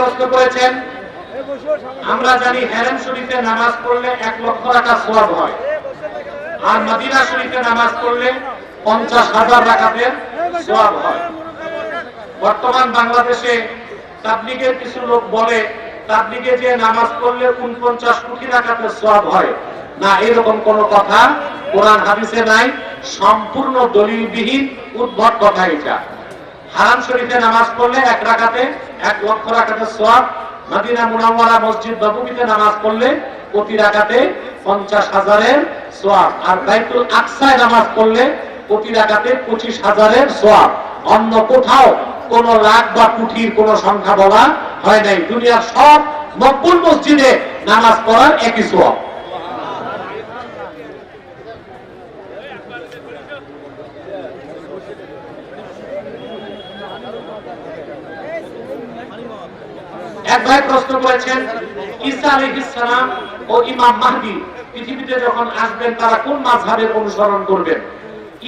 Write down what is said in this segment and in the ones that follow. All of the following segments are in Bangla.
প্রশ্ন করেছেন। আমরা জানি হেরেম শরীফে নামাজ পড়লে এক লক্ষ টাকা সোয়াব হয়। আর মদিনা শরীফে নামাজ পড়লে পঞ্চাশ হাজার রাখাতের সোয়াব হয়। বর্তমান বাংলাদেশে তাবলিগের কিছু লোক বলে, তাবলিগে যে নামাজ পড়লে উনপঞ্চাশ কোটি রাখাতে সোয়াব হয়। না, এরকম কোন কথা কোরআন হাদিসে নাই। সম্পূর্ণ দলিলবিহীন উদ্ভট কথা এটা। হারাম শরীফে নামাজ পড়লে এক রাখাতে এক লক্ষ রাখাতে সোয়াব মাদিনা মুনাওয়ারা মসজিদ নববীতে নামাজ পড়লে প্রতি রাখাতে পঞ্চাশ হাজারের সোয়াব আর বাইতুল আকসায় নামাজ পড়লে প্রতি রাখাতে পঁচিশ হাজারের সোয়াব অন্য কোথাও কোন লাখ বা কুঠির কোন সংখ্যা বলা হয় নাই। দুনিয়ার সব মকবুল মসজিদে নামাজ পড়ার একই সোয়াব এক ভাই প্রশ্ন করেছেন, ঈসা আলাইহিস সালাম ও ইমাম মাহদি পৃথিবীতে যখন আসবেন, তারা কোন মাযহাবের অনুসরণ করবেন?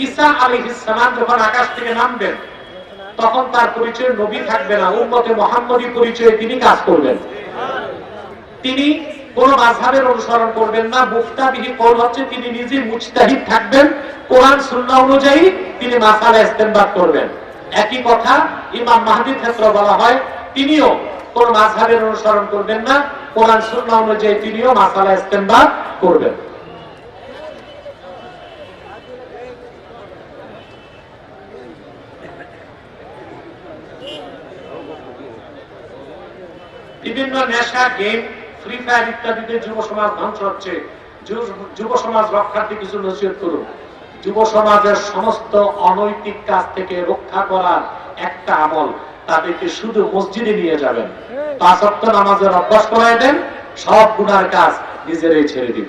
ঈসা আলাইহিস সালাম যখন আকাশ থেকে নামবেন, তখন তার পরিচয় নবী থাকবে না, উম্মতে মুহাম্মদী পরিচয়ে তিনি কাজ করবেন। তিনি কোন মাযহাবের অনুসরণ করবেন না, মুফতাবিহি কওল হচ্ছে তিনি নিজে মুজতাহিদ থাকবেন, কোরআন, সুন্নাহ অনুযায়ী তিনি মাসালা ইস্তেমবাদ করবেন। একই কথা ইমাম মাহদির ক্ষেত্রে বলা হয়, তিনিও কোন মাযহাবের অনুসরণ করবেন না, কোরআন সুন্নাহ অনুযায়ী তিনিও মাসালা ইস্তেমবাদ করবেন। বিভিন্ন নেশা, গেম, ফ্রি ফায়ার ইত্যাদিতে যুব সমাজ ধ্বংস হচ্ছে। যুব- যুব সমাজ রক্ষার্থে কিছু নসিহত করুন। যুব সমাজের সমস্ত অনৈতিক কাজ থেকে রক্ষা করার একটা আমল। তাদেরকে শুধু মসজিদে নিয়ে যাবেন। পাঁচ অক্ট নামাজের অভ্যাস করাই দেন, সব গুণার কাজ নিজেরাই ছেড়ে দিন।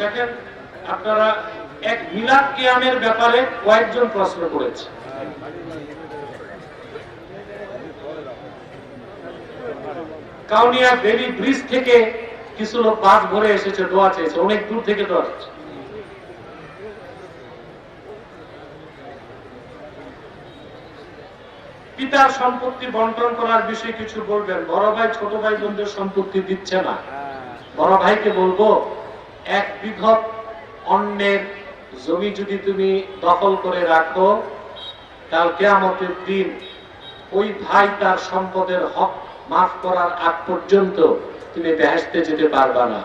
দেখেন, আপনারা এক মিলাদ কিয়ামের ব্যাপারে কয়েকজন প্রশ্ন করেছে কাউনিয়া বেরি ব্রিজ থেকে কিছু লোক বাস ভরে এসেছে, দোয়া চেয়েছে, অনেক দূর থেকে দোয়া চেয়েছে। পিতার সম্পত্তি বন্টন করার বিষয়ে কিছু বলবেন? বড় ভাই, ছোট ভাই বোনদের সম্পত্তি দিচ্ছে না। বড় ভাইকে বলব, এক বিঘত অন্যের জমি যদি তুমি দখল করে রাখো, কাল কেয়ামতের দিন ওই ভাই তার সম্পদের হক মাফ করার আগ পর্যন্ত তুমি বেহেস্তে যেতে পারবা না।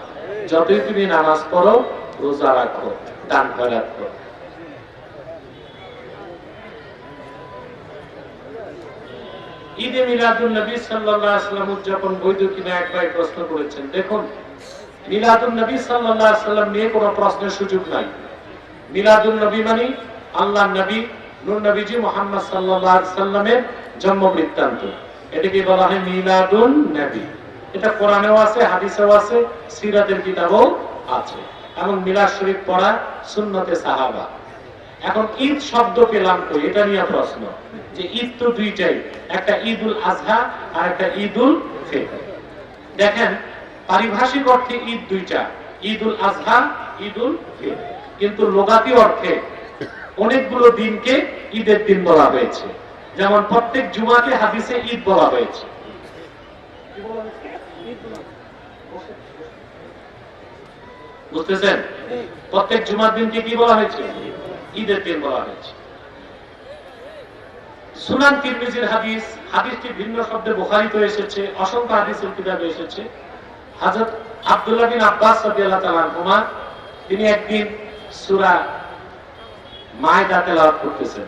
যতই তুমি নামাজ পড়ো, রোজা রাখো, দান খয়রাত ঈদে মিলাদুল নবী সাল্লাল্লাহু আলাইহি উদযাপন বৈধ কিনা এক ভাই প্রশ্ন করেছেন। দেখুন মিলাদুল নবী সাল্লাল্লাহু আলাইহি ওয়াসাল্লাম নিয়ে কোনো প্রশ্নের সুযোগ নাই। মিলাদুল নবী মানে আল্লাহর নবী, নূর নবীজি মুহাম্মদ সাল্লাল্লাহু আলাইহি সাল্লামের জন্ম বৃত্তান্ত এটাকে বলা হয় মিলাদুল নবী। এটা কোরআনেও আছে, হাদিসেও আছে, সিরাতের কিতাবও আছে। এবং মিলাদ শরীফ পড়া সুন্নতে সাহাবা। এখন ঈদ শব্দ পেলাম কই? এটা নিয়ে প্রশ্ন। যে ঈদ তো দুইটাই, একটা ঈদুল আজহা আর একটা ঈদুল ফিতর। দেখেন, পারিভাষিক অর্থে ঈদ দুইটা, ঈদুল আজহা, ঈদুল ফিতর। কিন্তু লোগাতি অর্থে অনেকগুলো দিনকে ঈদের দিন বলা হয়েছে। যেমন প্রত্যেক জুমাকে হাদিসে ঈদ বলা হয়েছে। বুঝতেছেন? প্রত্যেক জুমার দিনকে কি বলা হয়েছে? ঈদের দিন বলা হয়েছে। সুনান তিরমিজির হাদিস, হাদিসটি ভিন্ন শব্দে বুখারিতে এসেছে, অসংখ্য হাদিসের কিতাবে এসেছে। হযরত আব্দুল্লাহ বিন আব্বাস রাদিয়াল্লাহু তাআলা তিনি একদিন সূরা মায়দা তেলাওয়াত করতেছেন।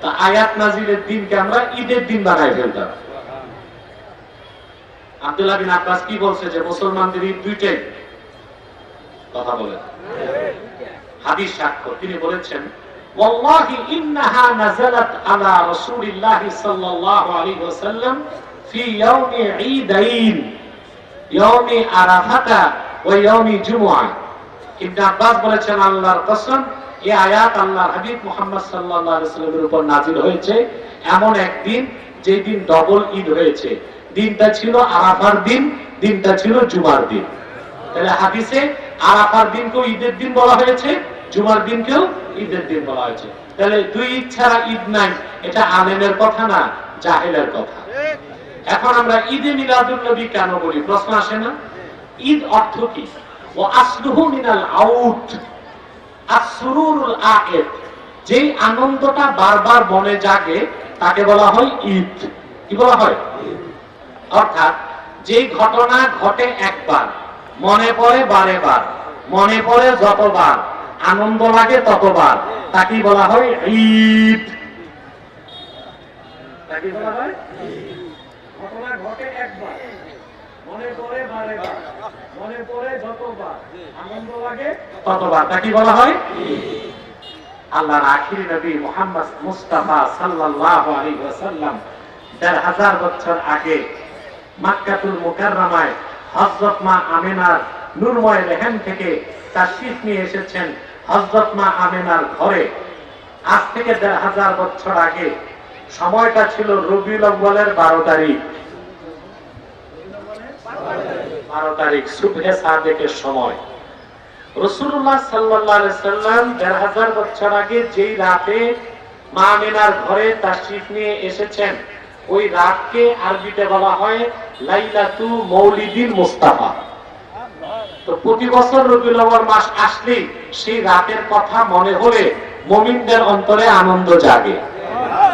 তা আয়াত নাজিলের দিনকে আমরা ঈদের দিন বানাই ফেলতাম। আব্দুল্লাহ বিন আব্বাস কি বলছে যে মুসলমানদের ঈদ দুইটাই? কথা হাদিস তিনি বলেছেন, ওয়াল্লাহি বলেছেন, আল্লাহর কসম এই আয়াত আল্লাহর হাবিব মুহাম্মদ আলাইহি সাল্লামের উপর নাজিল হয়েছে। এমন একদিন যেই দিন ডবল ঈদ হয়েছে। দিনটা ছিল আরাফার দিন, দিনটা ছিল জুমার দিন। তাহলে হাদিসে আরাফার দিনকেও ঈদের দিন বলা হয়েছে, জুমার দিনকেও ঈদের দিন বলা হয়েছে। তাহলে দুই ঈদ ছাড়া ঈদ নাই, এটা আলেমের কথা না, জাহেলের কথা। এখন আমরা ঈদে মিলাদুল নবী কেন বলি? প্রশ্ন আসে না। ঈদ অর্থ কি? ও আসলুহু মিনাল আউট। যেই আনন্দটা বারবার মনে জাগে, তাকে বলা হয় ঈদ। কি বলা হয়? অর্থাৎ যেই ঘটনা ঘটে একবার, মনে পড়ে বারে বার মনে পড়ে যতবার, আনন্দ লাগে ততবার তাকে বলা হয় ঈদ। ঘটনা ঘটে একবার, মনে পড়ে বারে বার মনে পড়ে যতবার। আনন্দ লাগে ততবার। তাকে বলা হয়? আল্লাহর আখিরি নবী মুহাম্মদ মুস্তাফা সাল্লাল্লাহু আলাইহি ওয়াসাল্লাম দেড় হাজার বছর আগে মাক্কাতুল মুকাররমায় হযরত মা আমিনার নূরময় রেহেন থেকে তাশরীফ নিয়ে এসেছেন হযরত মা আমিনার ঘরে। আজ থেকে দেড় হাজার বছর আগে সময়টা ছিল রবিউল আউ্বালের বারো তারিখ। বারো তারিখ সাদেকের সময়। রসুল্লাহ সাল্লাম দেড় হাজার বছর আগে যেই রাতে মা মিনার ঘরে নিয়ে এসেছেন, ওই রাতকে আরবিতে বলা হয় লাইলাতু মৌলিদিন তো প্রতি বছর রবিউল মাস আসলেই সেই রাতের কথা মনে হলে মুমিনদের অন্তরে আনন্দ জাগে।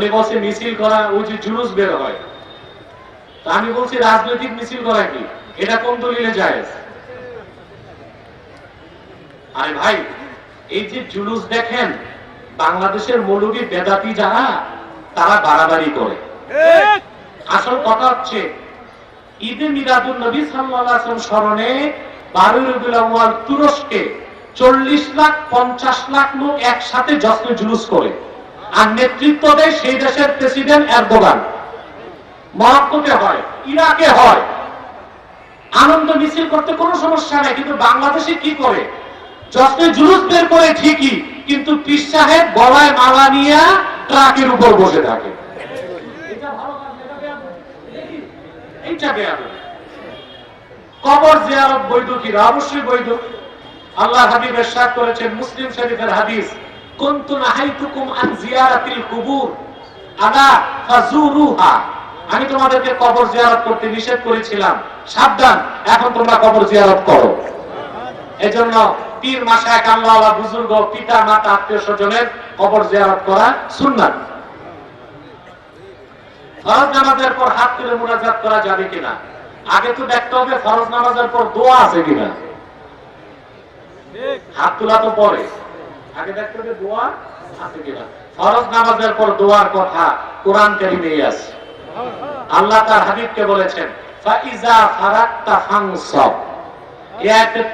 উনি বলছে, মিছিল করা, ওই যে জুলুস বের হয়। আমি বলছি, রাজনৈতিক মিছিল করা কি? এটা কোন দলিলে যায় আরে ভাই, এই যে জুলুস দেখেন, বাংলাদেশের মৌলবী বেদাতি যারা, তারা বাড়াবাড়ি করে। আসল কথা হচ্ছে, ঈদে মিলাদুল নবী ওয়াসাল্লাম স্মরণে বারোই রবিউল তুরস্কে চল্লিশ লাখ, পঞ্চাশ লাখ লোক একসাথে জশ্ন জুলুস করে। আর নেতৃত্ব দেয় সেই দেশের প্রেসিডেন্ট এরদোগান। মরক্কোতে হয়, ইরাকে হয়। আনন্দ মিছিল করতে কোনো সমস্যা নেই, কিন্তু বাংলাদেশে কি করে? জশ্নে জুলুস বের করে ঠিকই, কিন্তু পীর সাহেব গলায় মালা নিয়ে ট্রাকের উপর বসে থাকে। কবর জিয়ারত বৈধ কিনা অবশ্যই বৈধ আল্লাহ হাবিব এরশাদ করেছেন মুসলিম শরীফের হাদিস। আমি তোমাদেরকে কবর জিয়ারত করতে নিষেধ করেছিলাম। সাবধান, এখন তোমরা কবর জিয়ারত করো। এজন্য পীর মাসায় কামলাওয়ালা বুজুর্গ পিতা, মাতা, আত্মীয় স্বজনের কবর জিয়ারত করা সুন্নাত। ফরজ নামাজের পর হাত তুলে মুনাজাত করা যাবে কিনা? আগে তো দেখতে হবে ফরজ নামাজের পর দোয়া আছে কিনা। হাত তোলা তো পরে। আগে দেখতে দোয়া আছে কিনা ফরজ নামাজের পর দোয়ার কথা কোরআন কারিমে আছে। আল্লাহ তার হাবিবকে বলেছেন, ফাইজা ফারাক্তা ফাংসব এই আয়াতের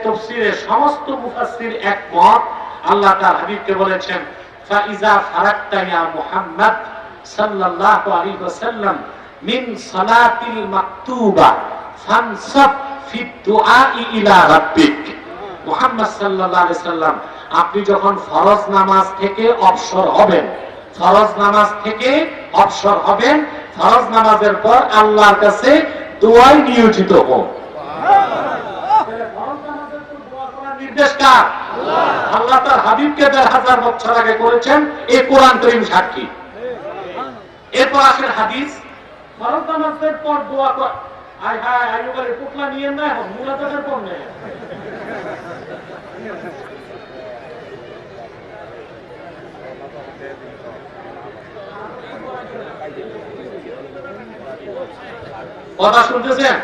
সমস্ত মুফাসসির একমত। আল্লাহ তার হাবিবকে বলেছেন, ফাইজা ফারাক্তা ইয়া মুহাম্মদ সাল্লাল্লাহু আলাইহি ওয়াসাল্লাম মিন সালাতিল মাকতুবা ফি ইলা রাব্বিক। মুহাম্মদ সাল্লাল্লাহু আলাইহি সাল্লাম আপনি যখন ফরজ নামাজ থেকে অবসর হবেন, ফরজ নামাজ থেকে অবসর হবেন, ফরজ নামাজের পর আল্লাহর কাছে দোয়ায় নিয়োজিত হন। নির্দেশ দোয়া কর পুটলা নিয়ে না এখন পর নেই কথা শুনতেছেন?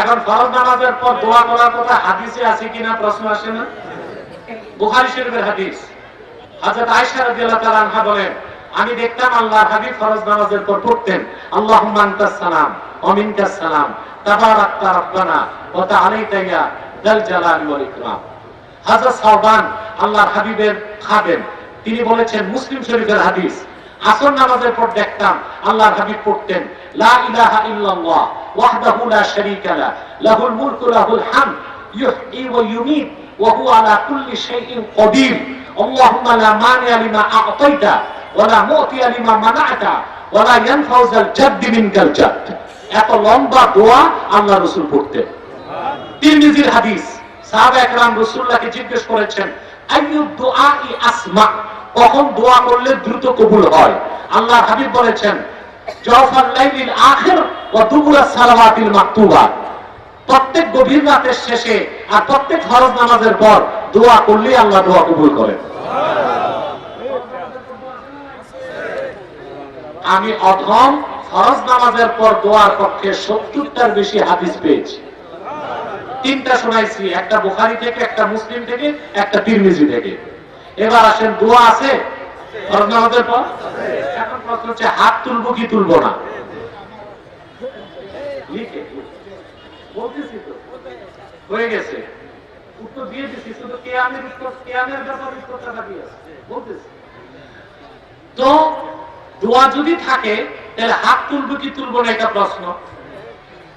এখন ফরজ নামাজের পর দোয়া করার কথা হাদিসে আছে কিনা প্রশ্ন আসে না? বুখারী শরীফের হাদিস। হযরত আয়েশা রাদিয়াল্লাহু তাআলা বলেন, আমি দেখতাম আল্লাহর হাবিব ফরজ নামাজের পর পড়তেন। আল্লাহুম্মা আনতাস সালাম, ওয়া সালাম। তাবারাকতা ওয়া তাআলাইতা ইয়া জালালি ওয়াল ইকরাম। হযরত সাওবান আল্লাহর হাবিবের খাদেম, তিনি বলেছেন, মুসলিম শরীফের হাদিস আসর নামাজের পর দেখতাম আল্লাহর হাবিব পড়তেন, লা ইলাহা ইল্লাল্লাহ, ওয়াহদাহু লা শারীকা লা, লাহুল মুলকু লাহুল হামদ ওয়া ইউমীত, ওয়া হুয়া আলা কুল্লি শাইইন আল্লাহুম্মা লা লিমা আ'তাইতা, ওয়া লা লিমা মানা'তা, ওয়া লা জাদ্দি মিনকাল জাদ্দ এত লম্বা দোয়া আল্লাহ রাসূল পড়তেন। তিরমিজির হাদিস সাহাবা একরাম রাসূলুল্লাহকে জিজ্ঞেস করেছেন কখন দোয়া করলে দ্রুত কবুল হয়? আল্লাহর হাবিব বলেছেন প্রত্যেক গভীর রাতের শেষে আর প্রত্যেক ফরজ নামাজের পর দোয়া করলেই আল্লাহ দোয়া কবুল করেন। আমি অধম ফরজ নামাজের পর দোয়ার পক্ষে সত্তরটার বেশি হাদিস পেয়েছি। তিনটা শোনাইছি, একটা বুখারি থেকে, একটা মুসলিম থেকে, একটা তিরমিজি থেকে। এবার আসেন, দোয়া আছে? হাত তুলবো কি তুলবো না? তো, দোয়া যদি থাকে, তাহলে হাত তুলবো কি তুলবো না এটা প্রশ্ন।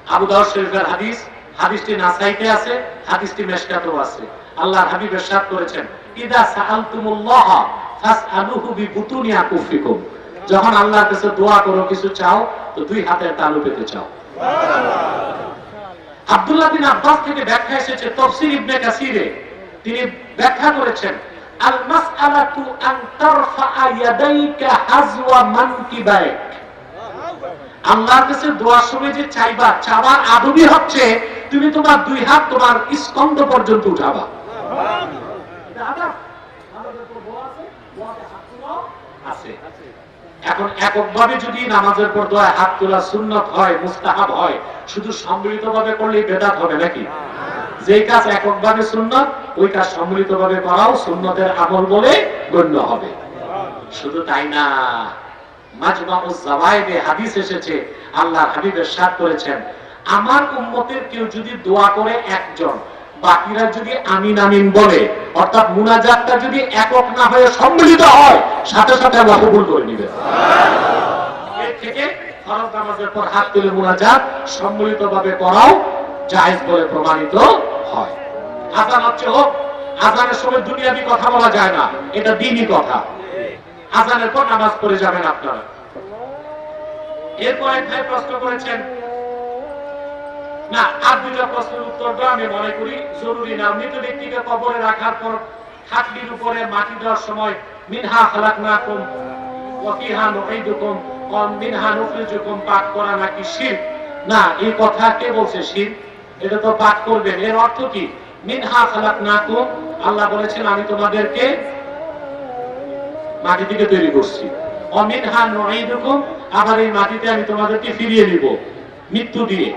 আবু দাউদ শরীফের হাদিস হাদিসটি নাসাইতে আছে হাদিসটি মেশকাতেও আছে। আল্লাহর হাবিব ইরশাদ করেছেন ইদা সাআলতুমুল্লাহ ফাসআলুহু বিবুতুনি আকুফিকুম। যখন আল্লাহর কাছে দোয়া করো কিছু চাও তো দুই হাতের তালু পেতে চাও। আব্দুল্লাহ বিন আব্বাস থেকে ব্যাখ্যা এসেছে তফসির ইবনে কাসিরে। তিনি ব্যাখ্যা করেছেন আল মাসআলাতু আন তারফা ইয়াদাইকা হাজওয়া মানকিবাইক। আল্লাহর কাছে দোয়ার সময় যে চাইবা, চাওয়ার আদবই হচ্ছে তুমি তোমার দুই হাত তোমার স্কন্ধ পর্যন্ত উঠাবা আদব। দোয়া। এখন এককভাবে যদি নামাজের পর দোয়ায় হাত তোলা সুন্নত হয়, মুস্তাহাব হয়, শুধু বেদাত হবে নাকি যে কাজ এককভাবে সুন্নত, ওই কাজ করাও সুন্নতের আমল বলে গণ্য হবে শুধু তাই না মাজমাউজ জাওয়ায়েদে হাদিস এসেছে, আল্লাহ হাবিব ইরশাদ করেছেন, আমার উম্মতের কেউ যদি দোয়া করে একজন, বাকিরা যদি আমিন আমিন বলে, অর্থাৎ মুনাজাতটা যদি একক না হয়ে সম্মিলিত হয়, সাথে সাথে আল্লাহ কবুল করে নেবে। থেকে ফরজ নামাজের পর হাত তুলে মুনাজাত সম্মিলিত ভাবে করাও জায়েজ বলে প্রমাণিত হয়। আজান হচ্ছে হোক, আজানের সময় দুনিয়াবি কথা বলা যায় না, এটা দিনই কথা। আজানের পর নামাজ পড়ে যাবেন আপনারা। এরপর ভাই প্রশ্ন করেছেন, না, আর প্রশ্নের আমি মনে করি জরুরি না। মৃত ব্যক্তিকে কবরে রাখার পর উপরে মাটি দেওয়ার সময়, মিনহা মিনহা পাঠ করা নাকি না, এই কথা কে বলছে শিরক এটা তো পাঠ করবেন। এর অর্থ কি? মিনহা খালাকনাকুম, আল্লাহ বলেছেন, আমি তোমাদেরকে মাটি থেকে তৈরি করছি। অমিনহা নুঈদুকুম আবার এই মাটিতে আমি তোমাদেরকে ফিরিয়ে নিব। মৃত্যু দিয়ে।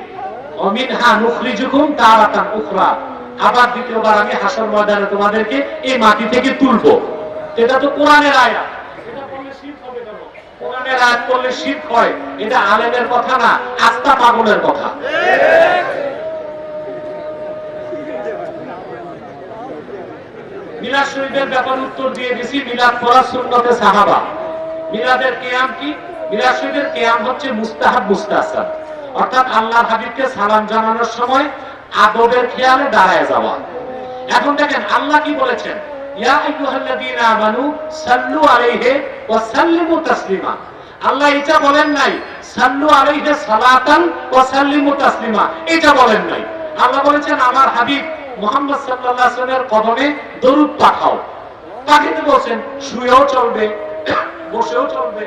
অমিন অমিনহা নুখরিজুকুম তারাতান উখরা। আবার দ্বিতীয়বার আমি হাসর ময়দানে তোমাদেরকে এই মাটি থেকে তুলবো। এটা তো কোরআনের কেন? কোরআনের আয়াত করলে শিরক হয়। এটা আলেমের কথা না আস্থা পাগলের কথা। মিলাদ শরীফের উত্তর দিয়ে দিছি, মিলাদ সুন্নতে সাহাবা। মিলাদের কেয়াম কি? মিলাদ শরীফের কেয়াম হচ্ছে মুস্তাহাব মুস্তাহসান অর্থাৎ আল্লাহর হাবিবকে সালাম জানানোর সময় আদবের খেয়ালে দাঁড়ায় যাওয়া। এখন দেখেন, আল্লাহ কি বলেছেন? ইয়া আইয়ুহাল্লাযীনা আমানু সাল্লু আলাইহি ওয়া সাল্লিমু তাসলিমা। আল্লাহ এটা বলেন নাই, সাল্লু আলাইহি সালাতান ওয়া সাল্লিমু তাসলিমা। এটা বলেন নাই। আল্লাহ বলেছেন, আমার হাবিব মোহাম্মদ ওয়াসাল্লামের কদমে দরুদ পাঠাও। পাঠাতে বলছেন, শুয়েও চলবে, বসেও চলবে,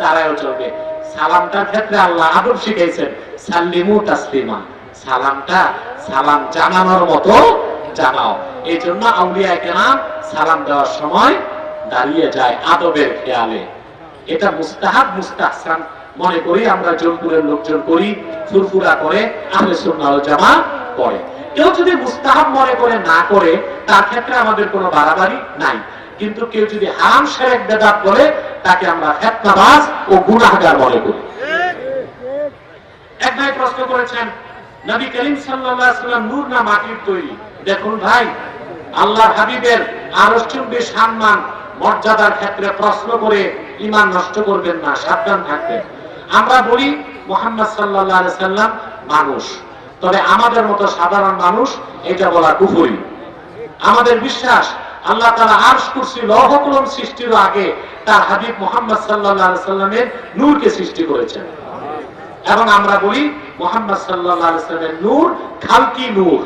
দাঁড়ায়ও চলবে। সালামটার ক্ষেত্রে আল্লাহ আদব শিখাইছেন, সাল্লিমু তাসলিমা। সালামটা সালাম জানানোর মতো জানাও। এই জন্য আউলিয়া কেরাম সালাম দেওয়ার সময় দাঁড়িয়ে যায় আদবের খেয়ালে। এটা মুস্তাহাব, মুস্তাহসান। মনে করি আমরা জোনপুরের লোকজন করি, ফুরফুরা করে, আহলে সুন্নাহ জামা করে কেউ যদি মুস্তাহাব মনে করে না করে, তার ক্ষেত্রে আমাদের কোনো বাড়াবাড়ি নাই। কিন্তু কেউ যদি হারাম সেরেক বেদাত করে তাকে আমরা ফেতনাবাজ ও গুনাহগার মনে করি। এক ভাই প্রশ্ন করেছেন, নবী করিম সাল্লাল্লাহু সাল্লাম নূর না মাটির তৈরি? দেখুন ভাই, আল্লাহর হাবিবের আরশ্চুম্বী সম্মান, মর্যাদার ক্ষেত্রে প্রশ্ন করে ইমান নষ্ট করবেন না, সাবধান থাকবেন। আমরা বলি, মোহাম্মদ আলাইহি সাল্লাম মানুষ। তবে আমাদের মতো সাধারণ মানুষ এটা বলা কুফরি আমাদের বিশ্বাস আল্লাহ তাআলা আরশ কুরসি লৌহ কলম সৃষ্টির আগে তার হাবিব মোহাম্মদ সাল্লাল্লাহু আলাইহি সাল্লামের নূরকে সৃষ্টি করেছেন এবং আমরা বলি মোহাম্মদ সাল্লাল্লাহু আলাইহি সাল্লামের নূর খালকি নূর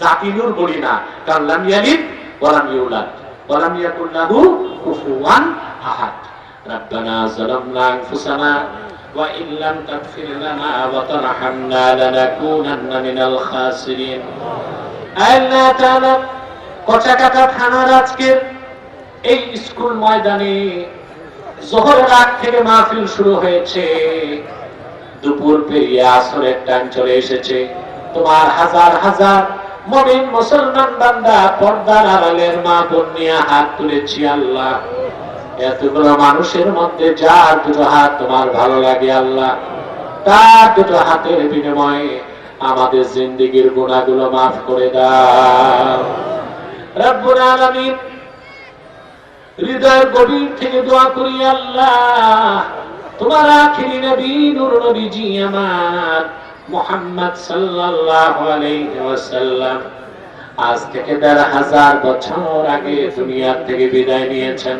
জাতি নূর বলি না কারণ লাম ইয়ালিদ ওয়া লাম ইউলাদ ওয়া লাম ইয়াকুল লাহু কুফুয়ান আহাদ ربنا ظلمنا انفسنا وان لم تغفر لنا وترحمنا لنكونن من الخاسرين আল্লাহ তাআলা কচাকাটা থানার আজকের এই স্কুল ময়দানে জোহর রাত থেকে মাহফিল শুরু হয়েছে দুপুর পেরিয়ে আসরের টাইম চলে এসেছে তোমার হাজার হাজার মমিন মুসলমান বান্দা পর্দার আড়ালের মা বোন নিয়ে হাত তুলেছি আল্লাহ এতগুলো মানুষের মধ্যে যার দুটো হাত তোমার ভালো লাগে আল্লাহ, তার দুটো হাতের বিনিময়ে আমাদের জিন্দিগির গুণাগুলো মাফ করে দাও। রব্বুল হৃদয়ের গভীর থেকে দোয়া করি আল্লাহ, তোমার আখিরি নবী, নূর নবীজি আমার মুহাম্মদ ওয়াসাল্লাম, আজ থেকে দেড় হাজার বছর আগে দুনিয়া থেকে বিদায় নিয়েছেন।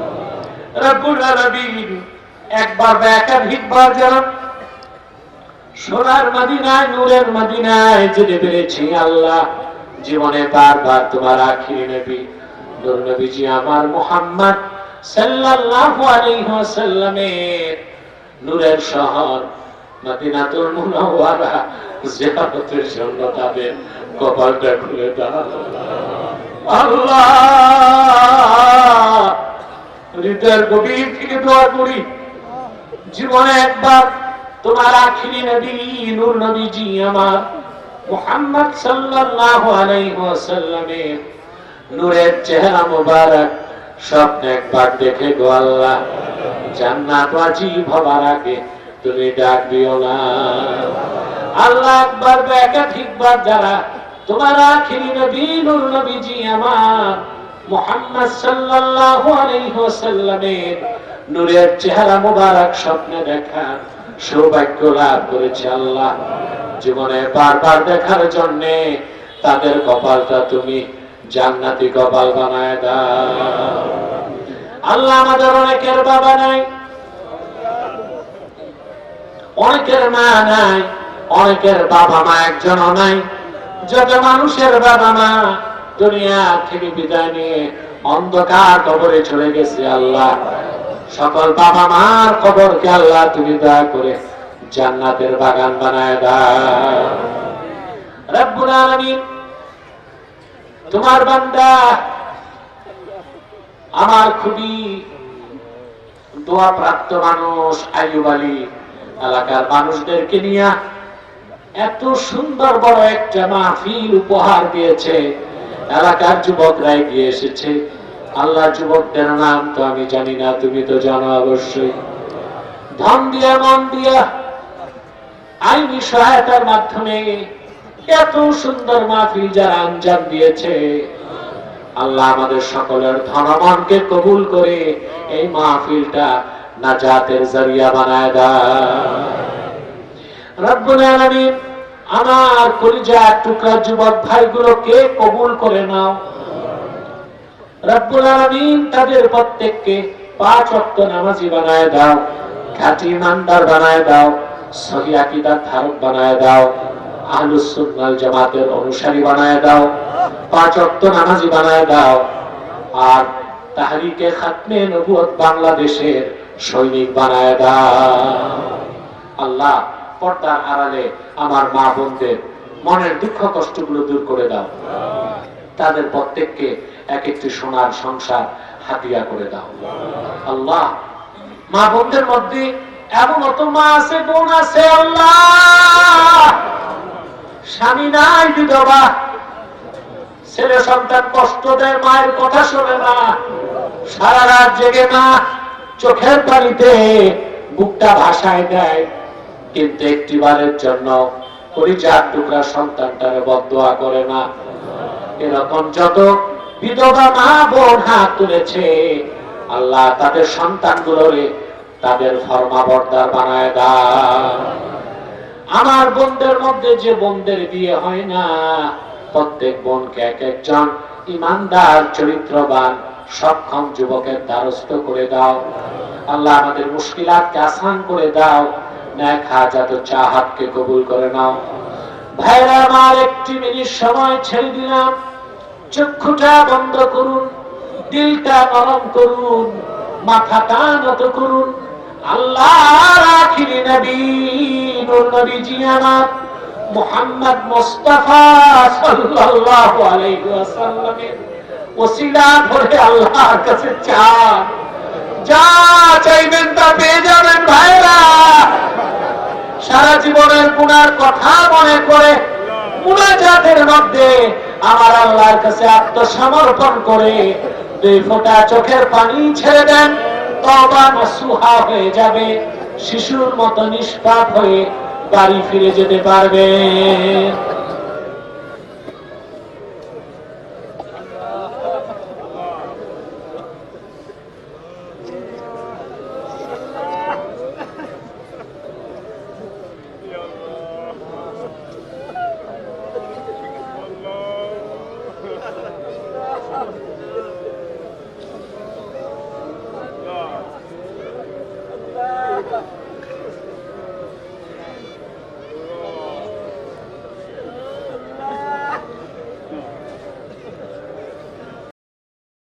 একবার বা একাধিকবার যেন সোনার মদিনায়, নূরের মদিনায় যেতে পেরেছি আল্লাহ। জীবনে বারবার তোমার আখিরি নবী, নূর নবীজি আমার মুহাম্মদ নূরের শহর মদিনাতুল মুনাওয়ারা জিয়ারতের জন্য তাদের কপালটা খুলে দাও। আল্লাহ! হৃদয়ের গভীর থেকে দোয়া করি। জীবনে একবার তোমার আখিরি নবী, নূর নবীজি আমার মুহাম্মদ সাল্লাল্লাহু আলাইহি ওয়াসাল্লামের নূরের চেহারা মোবারক স্বপ্নে একবার দেখে গো আল্লাহ। জান্নাত ওয়াজিব হবার আগে তুমি ডাক দিও না। আল্লাহ একবার বা একাধিকবার যারা তোমার আখিরি নবী, নূর নবীজি আমার মুহাম্মদ সাল্লাল্লাহু আলাইহি ওয়াসাল্লামের নূরের চেহারা মোবারক স্বপ্নে দেখার সৌভাগ্য লাভ করেছে আল্লাহ। জীবনে বারবার দেখার জন্য তাদের কপালটা তুমি জান্নাতি কপাল বানায় দাও। আল্লাহ আমাদের অনেকের বাবা নাই, অনেকের মা নাই, অনেকের বাবা মা একজনও নাই। যত মানুষের বাবা মা দুনিয়া থেকে বিদায় নিয়ে অন্ধকার কবরে চলে গেছে আল্লাহ। সকল বাবা মার কবরকে আল্লাহ তুমি দয়া করে জান্নাতের বাগান বানায় দাও। তোমার বান্দা আমার খুবই দোয়া প্রাপ্ত মানুষ আইয়ুব আলী। এলাকার মানুষদেরকে নিয়ে এত সুন্দর বড় একটা মাহফিল উপহার দিয়েছে। এলাকার যুবকরা এগিয়ে এসেছে। আল্লাহ যুবকদের নাম তো আমি জানি না, তুমি তো জানো অবশ্যই। ধন দিয়া, মন দিয়া, আইনি সহায়তার মাধ্যমে এত সুন্দর মাহফিল যারা আঞ্জাম দিয়েছে, আল্লাহ আমাদের সকলের ধনমনকে কবুল করে এই মাহফিলটা নাজাতের জরিয়া বানায় দাও। রব্বুল আলামিন আমার কলিজা টুকরা যুবক ভাইগুলোকে কবুল করে নাও। রব্বুল তাদের প্রত্যেককে পাঁচ ওয়াক্ত নামাজি বানায় দাও, খাঁটি ইমানদার বানায় দাও, সহি আকীদার ধারক বানায় দাও জামাতের অনুসারী বানায় দাও, পাঁচ ওয়াক্ত নামাজি বানায় দাও। আর তাহরিকে খাতমে নবুয়ত বাংলাদেশের সৈনিক বানায় দাও। আল্লাহ পর্দার আড়ালে আমার মা বোনদের মনের দুঃখ কষ্টগুলো দূর করে দাও। তাদের প্রত্যেককে এক একটি সোনার সংসার হাতিয়া করে দাও। আল্লাহ, মা বোনদের মধ্যে এমন অত মা আছে, বোন আছে স্বামী নাই, বিধবা। ছেলে সন্তান কষ্ট দেয়, মায়ের কথা শোনে না। সারা রাত জেগে না, চোখের পানিতে বুকটা ভাসায় দেয়। কিন্তু একটিবারের জন্য টুকরা সন্তানটারে করে না। এরকম যত বিধবা মা বোন হাত তুলেছে, আল্লাহ তাদের সন্তানগুলোরে তাদের বানায় দাও আমার বোনদের মধ্যে যে বোনদের বিয়ে হয় না, প্রত্যেক বোনকে এক একজন ইমানদার, চরিত্রবান, সক্ষম যুবকের দ্বারস্থ করে দাও। আল্লাহ আমাদের মুশকিলাতকে আসান করে দাও। ন্যাক হাজাত চাহাতকে কবুল করে নাও। ভাইরা আমার একটি মিনিট সময় ছেড়ে দিলাম। চক্ষুটা বন্ধ করুন, দিলটা নরম করুন মাথাটা নত করুন। আল্লাহ আখিরি নবী নূর নবীজি আমার মুহাম্মদ মুস্তাফা সাল্লাল্লাহু আলাইহি ওয়াসাল্লামের ওসিলা ধরে আল্লাহর কাছে চান। যা চাইবেন তা পেয়ে যাবেন ভাইরা। সারা জীবনের গুনার কথা মনে করে মুনাজাতের মধ্যে আমার আল্লাহর কাছে আত্মসমর্পণ করে দুই ফোঁটা চোখের পানি ছেড়ে দেন তবা নসুহা হয়ে যাবে, শিশুর মতো নিষ্পাপ হয়ে বাড়ি ফিরে যেতে পারবে।